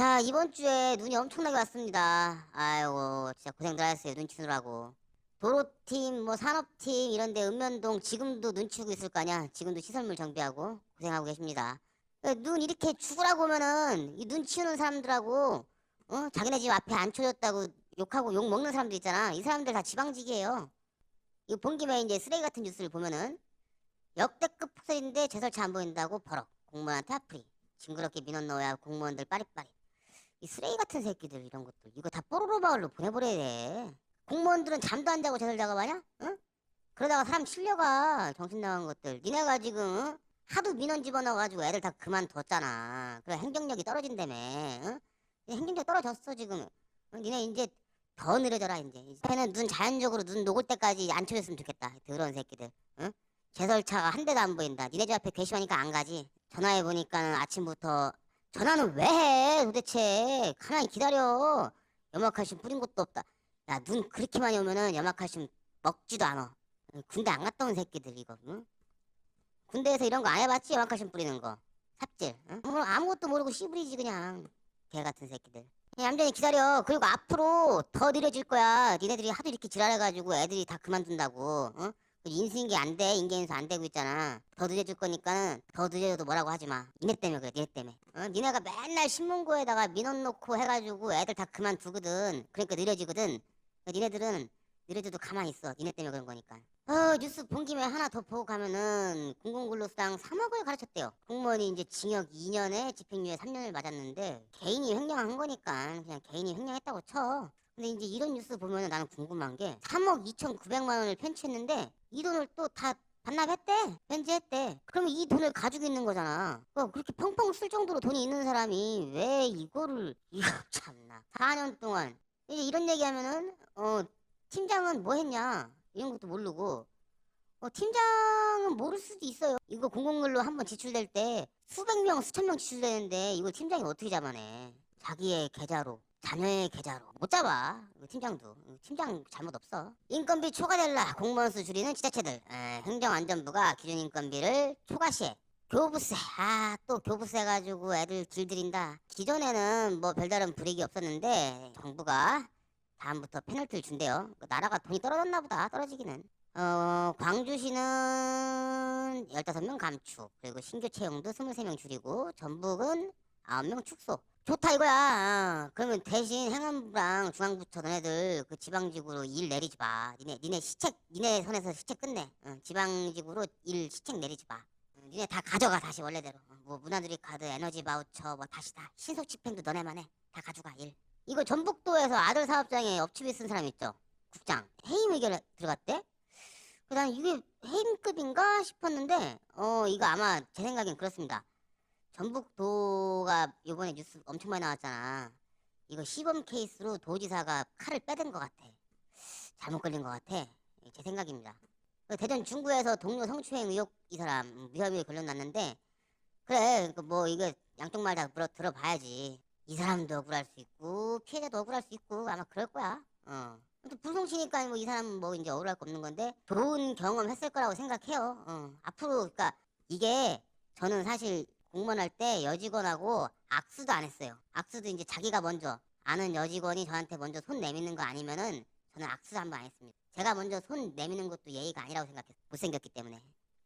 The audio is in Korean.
자, 이번 주에 눈이 엄청나게 왔습니다. 아이고, 진짜 고생들 하셨어요. 눈 치느라고. 도로팀, 뭐 산업팀 이런데 읍면동 지금도 눈 치고 있을 거 아니야. 지금도 시설물 정비하고 고생하고 계십니다. 어, 눈 이렇게 죽으라고 하면은 이 눈 치우는 사람들하고 어? 자기네 집 앞에 안 쳐줬다고 욕하고 욕 먹는 사람들 있잖아. 이 사람들 다 지방직이에요. 이거 본 김에 이제 쓰레기 같은 뉴스를 보면은 역대급 폭설인데 제설차 안 보인다고 버럭 공무원한테 앞프리 징그럽게 민원 넣어야 공무원들 빠릿빠릿 이 쓰레기 같은 새끼들 이런 것들 이거 다 뽀로로 마을로 보내버려야 돼 공무원들은 잠도 안 자고 제설 작업하냐? 응? 그러다가 사람 실려가 정신 나간 것들 니네가 지금 응? 하도 민원 집어넣어가지고 애들 다 그만뒀잖아 그래 행정력이 떨어진다며 응? 행정력 떨어졌어 지금 응? 니네 이제 더 느려져라 이제 이제는 눈 자연적으로 눈 녹을 때까지 안 쳐줬으면 좋겠다 더러운 새끼들 응? 제설차가 한 대도 안 보인다 니네 집 앞에 괘씸하니까 안 가지 전화해 보니까는 아침부터 전화는 왜 해 도대체? 가만히 기다려. 염화칼슘 뿌린 것도 없다. 야눈 그렇게 많이 오면은 염화칼슘 먹지도 않아. 군대 안 갔다 온 새끼들 이거 응? 군대에서 이런 거 안 해봤지 염화칼슘 뿌리는 거? 삽질 응? 뭐 아무것도 모르고 씨부리지 그냥. 개 같은 새끼들. 얌전히 기다려. 그리고 앞으로 더 느려질 거야. 니네들이 하도 이렇게 지랄해가지고 애들이 다 그만둔다고 어? 인수인계 안 돼, 인계인수 안 되고 있잖아. 더 늦어질 거니까는 더 늦어져도 뭐라고 하지 마. 니네 때문에 그래, 니네 때문에. 어? 니네가 맨날 신문고에다가 민원 놓고 해가지고 애들 다 그만두거든. 그러니까 느려지거든. 그러니까 니네들은 느려져도 가만히 있어. 니네 때문에 그런 거니까. 어, 뉴스 본 김에 하나 더 보고 가면은 공공근로수당 3억을 가르쳤대요. 공무원이 이제 징역 2년에 집행유예 3년을 맞았는데 개인이 횡령한 거니까 그냥 개인이 횡령했다고 쳐. 근데 이제 이런 뉴스 보면 나는 궁금한 게 3억 2,900만 원을 편취했는데 이 돈을 또 다 반납했대? 편지했대? 그러면 이 돈을 가지고 있는 거잖아. 어, 그렇게 펑펑 쓸 정도로 돈이 있는 사람이 왜 이거를 이거 참나. 4년 동안. 이제 이런 얘기하면은 어 팀장은 뭐 했냐? 이런 것도 모르고. 어 팀장은 모를 수도 있어요. 이거 공공근로 한번 지출될 때 수백 명 수천 명 지출되는데 이걸 팀장이 어떻게 잡아내? 자기의 계좌로 자녀의 계좌로 못 잡아. 이거 팀장도. 이거 팀장 잘못 없어. 인건비 초과될라. 공무원 수 줄이는 지자체들. 에, 행정안전부가 기준 인건비를 초과시해. 교부세. 아 또 교부세 가지고 애들 길들인다. 기존에는 뭐 별다른 불이익이 없었는데 정부가 다음부터 페널티를 준대요. 그 나라가 돈이 떨어졌나 보다 떨어지기는. 어 광주시는 15명 감축. 그리고 신규 채용도 23명 줄이고 전북은 9명 축소 좋다 이거야. 어, 그러면 대신 행안부랑 중앙부처 너네들 그 지방직으로 일 내리지 마. 니네 니네 시책 니네 선에서 시책 끝내. 어, 지방직으로 일 시책 내리지 마. 어, 니네 다 가져가 다시 원래대로. 어, 뭐 문화누리 카드, 에너지 바우처 뭐 다시 다 신속 집행도 너네만 해. 다 가져가 일. 이거 전북도에서 아들 사업장에 업체비 쓴 사람 있죠. 국장 해임 의견 들어갔대. 그다음 이게 해임급인가 싶었는데 어 이거 아마 제 생각엔 그렇습니다. 전북도가 요번에 뉴스 엄청 많이 나왔잖아. 이거 시범 케이스로 도지사가 칼을 빼든 것 같아. 잘못 걸린 것 같아. 예, 제 생각입니다. 그 대전 중구에서 동료 성추행 의혹 이 사람 무혐의 걸려났는데 그래 그뭐 이거 양쪽 말 다 들어봐야지. 이 사람도 억울할 수 있고 피해자도 억울할 수 있고 아마 그럴 거야. 어. 또 불송치니까 뭐 이 사람 뭐 이제 억울할 거 없는 건데 좋은 경험 했을 거라고 생각해요. 어. 앞으로 그러니까 이게 저는 사실 공무원 할 때 여직원하고 악수도 안 했어요. 악수도 이제 자기가 먼저 아는 여직원이 저한테 먼저 손 내미는 거 아니면은 저는 악수도 한 번 안 했습니다. 제가 먼저 손 내미는 것도 예의가 아니라고 생각했어요. 못생겼기 때문에.